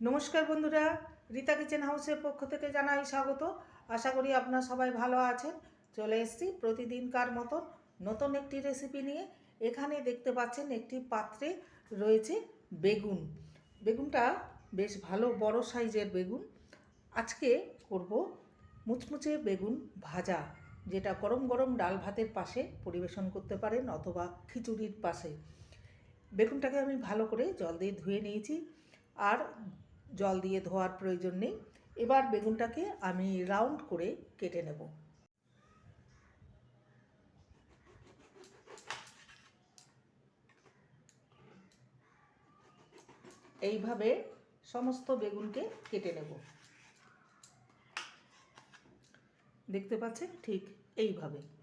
নমস্কার বন্ধুরা, রীতা কিচেন হাউসের পক্ষ থেকে জানাই স্বাগত। আশা করি আপনারা সবাই ভালো আছেন। চলে এসেছি প্রতিদিনকার মতন নতুন একটি রেসিপি নিয়ে। এখানে দেখতে পাচ্ছেন একটি পাত্রে রয়েছে বেগুন। বেগুনটা বেশ ভালো বড় সাইজের বেগুন। আজকে করব মুচমুচে বেগুন ভাজা, যেটা গরম গরম ডাল ভাতের পাশে পরিবেশন করতে পারেন অথবা খিচুড়ির পাশে। বেগুনটাকে আমি ভালো করে জল দিয়ে ধুয়ে নিয়েছি। আর জল দিয়ে ধোয়ার প্রয়োজন নেই। এবার বেগুনটাকে আমি রাউন্ড করে কেটে নেব। এইভাবে সমস্ত বেগুনকে কেটে নেব। দেখতে পাচ্ছেন? ঠিক এইভাবে।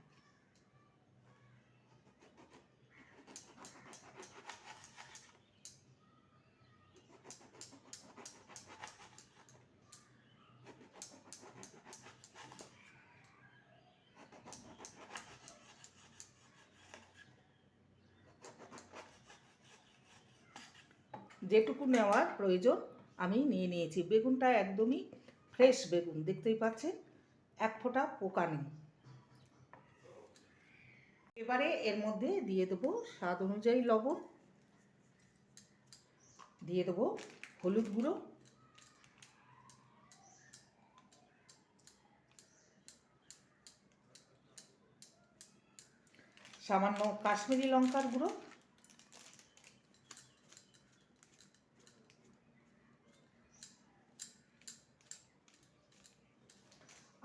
যেটুকু নেওয়ার প্রয়োজন, আমি নিয়ে নিয়েছি। বেগুনটা একদমই ফ্রেশ বেগুন, দেখতেই পাচ্ছেন? এক ফোঁটা পোকা নেই। এবারে এর মধ্যে দিয়ে দেবো স্বাদ অনুযায়ী লবণ, দিয়ে দেবো হলুদ গুঁড়ো, সামান্য কাশ্মীরি লঙ্কার গুঁড়ো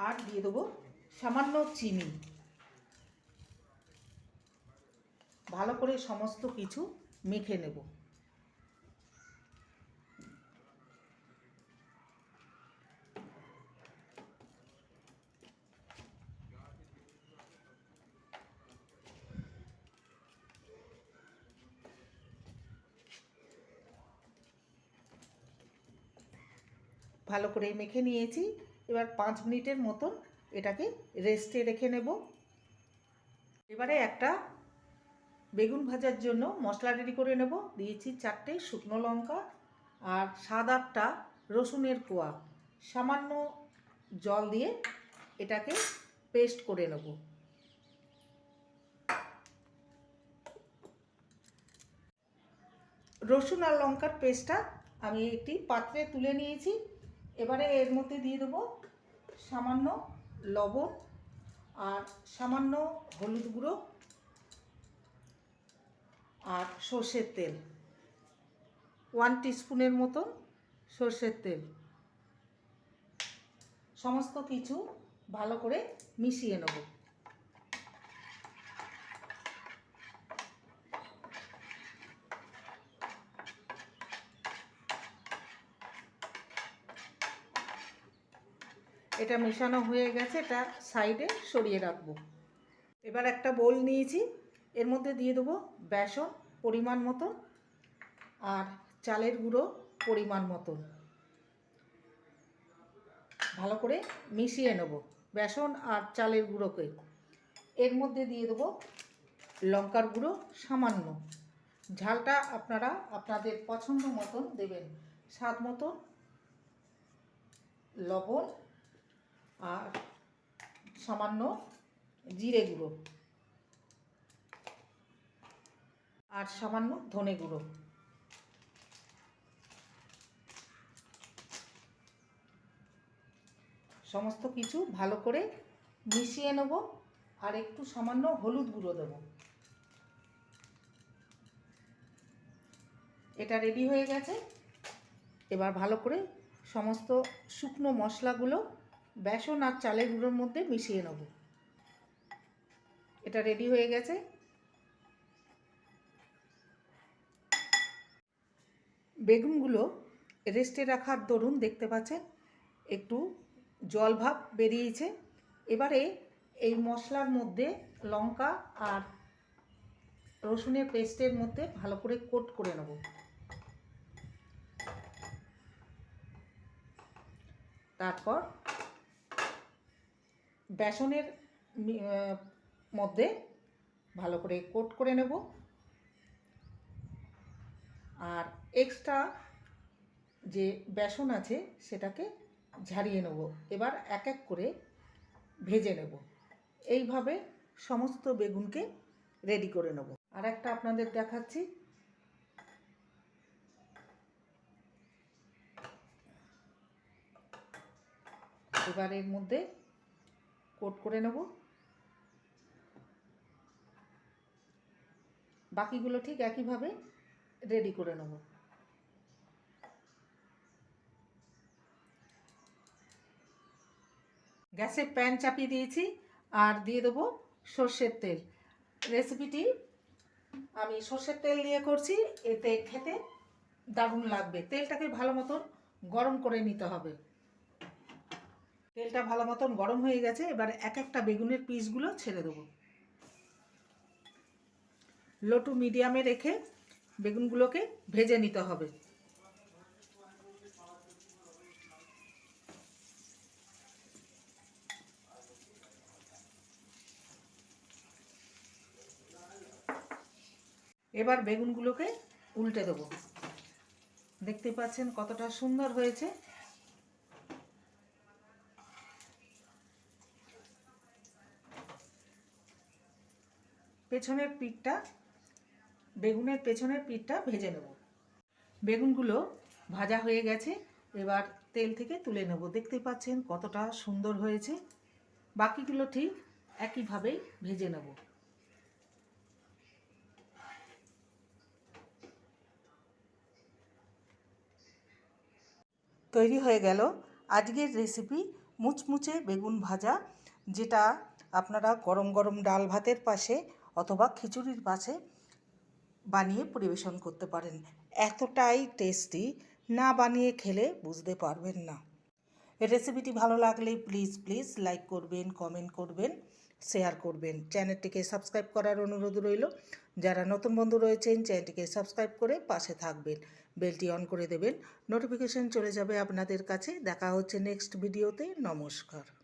আর দিয়ে দেবো সামান্য চিনি। ভালো করে সমস্ত কিছু মেখে নেব। ভালো করে মেখে নিয়েছি। এবার পাঁচ মিনিটের মতন এটাকে রেস্টে রেখে নেব। এবারে একটা বেগুন ভাজার জন্য মশলা রেডি করে নেব। দিয়েছি চারটে শুকনো লঙ্কা আর সাত আটটা রসুনের কোয়া। সামান্য জল দিয়ে এটাকে পেস্ট করে নেব। রসুন আর লঙ্কার পেস্টটা আমি একটি পাত্রে তুলে নিয়েছি। এবারে এর মধ্যে দিয়ে দেবো সামান্য লবণ আর সামান্য হলুদ গুঁড়ো আর সর্ষের তেল। ওয়ান টিস্পুনের মতন সর্ষের তেল। সমস্ত কিছু ভালো করে মিশিয়ে নেব। এটা মেশানো হয়ে গেছে, এটা সাইডে সরিয়ে রাখব। এবার একটা বোল নিয়েছি, এর মধ্যে দিয়ে দেবো বেসন পরিমাণ মতো আর চালের গুঁড়ো পরিমাণ মতো ভালো করে মিশিয়ে নেব বেসন আর চালের গুঁড়োকে। এর মধ্যে দিয়ে দেবো লঙ্কার গুঁড়ো সামান্য। ঝালটা আপনারা আপনাদের পছন্দ মতন দেবেন। স্বাদ মতন লবণ আর সামান্য জিরে গুঁড়ো। আর সামান্য ধনে গুঁড়ো। সমস্ত কিছু ভালো করে মিশিয়ে নেব আর একটু সামান্য হলুদ গুঁড়ো দেব। এটা রেডি হয়ে গেছে। এবার ভালো করে সমস্ত শুকনো মশলাগুলো বেসন আর চালের গুঁড়োর মধ্যে মিশিয়ে নেব। এটা রেডি হয়ে গেছে। বেগুনগুলো রেস্টে রাখার দরুন দেখতে পাচ্ছেন, একটু জল ভাব বেরিয়েছে। এবারে এই মশলার মধ্যে লঙ্কা আর রসুনের পেস্টের মধ্যে ভালো করে কোট করে নেব। তারপর বেসনের মধ্যে ভালো করে কোট করে নেব। আর এক্সট্রা যে বেসন আছে সেটাকে ঝারিয়ে নেব। এবার এক এক করে ভেজে নেব। এইভাবে সমস্ত বেগুনকে রেডি করে নেব। আর একটা আপনাদের দেখাচ্ছি। এবার এর মধ্যে কোট করে নেব। বাকিগুলো ঠিক একইভাবে রেডি করে নেব। গ্যাসে প্যান চাপিয়ে দিয়েছি আর দিয়ে দেবো সর্ষের তেল। রেসিপিটি আমি সর্ষের তেল দিয়ে করছি, এতে খেতে দারুণ লাগবে। তেলটাকে ভালো মতন গরম করে নিতে হবে। তেলটা ভালো মতন গরম হয়ে গেছে, এবার এক একটা বেগুনের পিসগুলো ছেড়ে দেবো। লো টু মিডিয়ামে রেখে বেগুনগুলোকে ভেজে নিতে হবে। এবার বেগুনগুলোকে উল্টে দেবো। দেখতে পাচ্ছেন কতটা সুন্দর হয়েছে। পেছনের পিঠটা, বেগুনের পেছনের পিঠটা ভেজে নেব। বেগুনগুলো ভাজা হয়ে গেছে, এবার তেল থেকে তুলে নেব। দেখতে পাচ্ছেন কতটা সুন্দর হয়েছে। বাকিগুলো ঠিক একইভাবেই ভেজে নেব। তৈরি হয়ে গেল আজকের রেসিপি মুচমুচে বেগুন ভাজা, যেটা আপনারা গরম গরম ডাল ভাতের পাশে অথবা খিচুড়ির পাশে বানিয়ে পরিবেশন করতে পারেন। এতটাই টেস্টি না বানিয়ে খেলে বুঝতে পারবেন না। রেসিপিটি ভালো লাগলে প্লিজ প্লিজ লাইক করবেন কমেন্ট করবেন শেয়ার করবেন। চ্যানেলটিকে সাবস্ক্রাইব করার অনুরোধ রইল। যারা নতুন বন্ধু রয়েছেন চ্যানেলটিকে সাবস্ক্রাইব করে পাশে থাকবেন। বেলটি অন করে দেবেন। নোটিফিকেশন চলে যাবে আপনাদের কাছে। দেখা হচ্ছে নেক্সট ভিডিওতে নমস্কার।